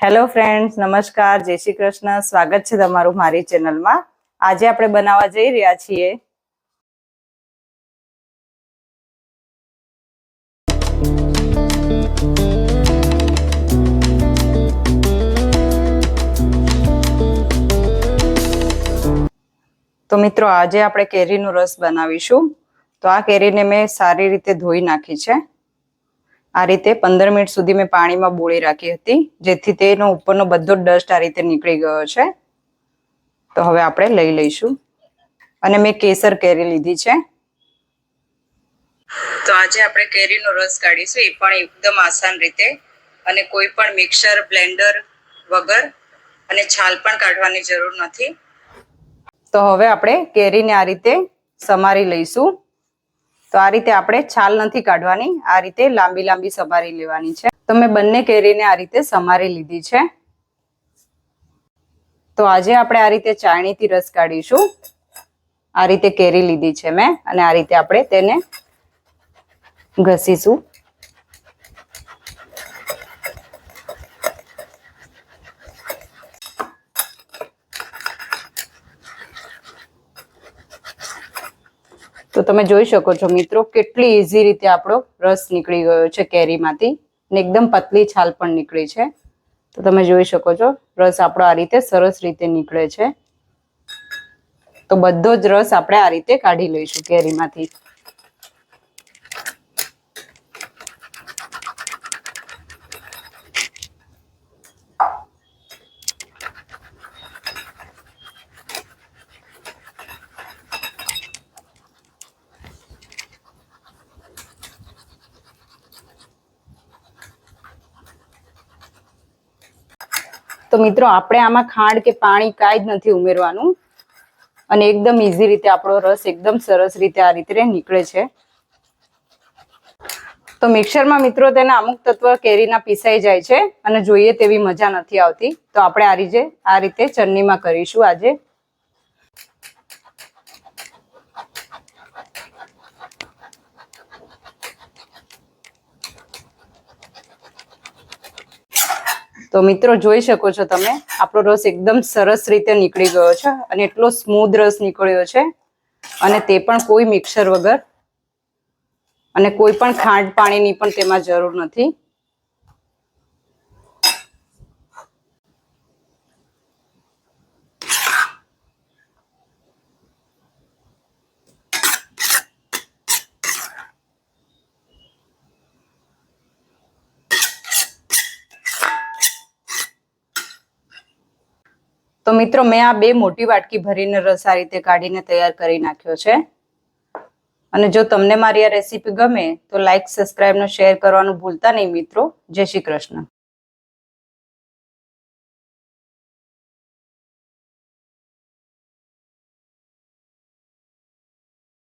Hello friends નમસ્કાર. જય શ્રી કૃષ્ણ. સ્વાગત છે તમારું મારી ચેનલમાં. આજે આપણે બનાવવા જઈ રહ્યા છીએ. તો મિત્રો, આજે આપણે કેરીનો રસ બનાવીશું. તો આ કેરીને મેં સારી રીતે ધોઈ નાખી છે. આ રીતે પંદર મિનિટ સુધી મેં પાણીમાં બોળી રાખી હતી, જેથી તેનો ઉપરનો બધો ડસ્ટ આ રીતે નીકળી ગયો છે. તો હવે આપણે લઈ લઈશું. અને મેં કેસર કેરી લીધી છે. તો આજે આપણે કેરીનો રસ કાઢીશું, એ પણ એકદમ આસાન રીતે. અને કોઈ પણ મિક્સર, બ્લેન્ડર વગર અને છાલ પણ કાઢવાની જરૂર નથી. તો હવે આપણે કેરીને આ રીતે સમારી લઈશું. તો આ રીતે આપણે છાલ નથી કાઢવાની, આ રીતે લાંબી લાંબી સમારી લેવાની છે. તો મેં બંને કેરીને આ રીતે સમારી લીધી છે. તો આજે આપણે આ રીતે ચાળણીથી રસ કાઢીશું. આ રીતે કેરી લીધી છે મેં અને આ રીતે આપણે તેને ઘસીશું. તો તમે જોઈ શકો છો મિત્રો, કેટલી ઇઝી રીતે આપણો રસ નીકળી ગયો છે કેરીમાંથી ને એકદમ પતલી છાલ પણ નીકળી છે. તો તમે જોઈ શકો છો, રસ આપણો આ રીતે સરસ રીતે નીકળે છે. તો બધો જ રસ આપણે આ રીતે કાઢી લઈશું કેરીમાંથી. તો મિત્રો, આપણે આમાં ખાંડ કે પાણી કાંઈ જ નથી ઉમેરવાનું. અને એકદમ ઇઝી રીતે આપણો રસ એકદમ સરસ રીતે આ રીતે નીકળે છે. તો મિક્સરમાં મિત્રો તેના અમુક તત્વ કેરીના પીસાઈ જાય છે અને જોઈએ તેવી મજા નથી આવતી. તો આપણે આ રીતે આ રીતે ચટણીમાં કરીશું આજે. તો મિત્રો જોઈ શકો છો તમે, આપણો રસ એકદમ સરસ રીતે નીકળી ગયો છે અને એટલો સ્મૂધ રસ નીકળ્યો છે. અને તે પણ કોઈ મિક્સર વગર અને કોઈ પણ ખાંડ પાણીની પણ તેમાં જરૂર નથી. તો મિત્રો, મેં આ બે મોટી વાટકી ભરીને રસ આ રીતે કાઢીને તૈયાર કરી નાખ્યો છે. અને જો તમને મારી આ રેસીપી ગમે, તો લાઇક સબસ્ક્રાઈબ ને શેર કરવાનું ભૂલતા નહીં મિત્રો. જય શ્રી કૃષ્ણ.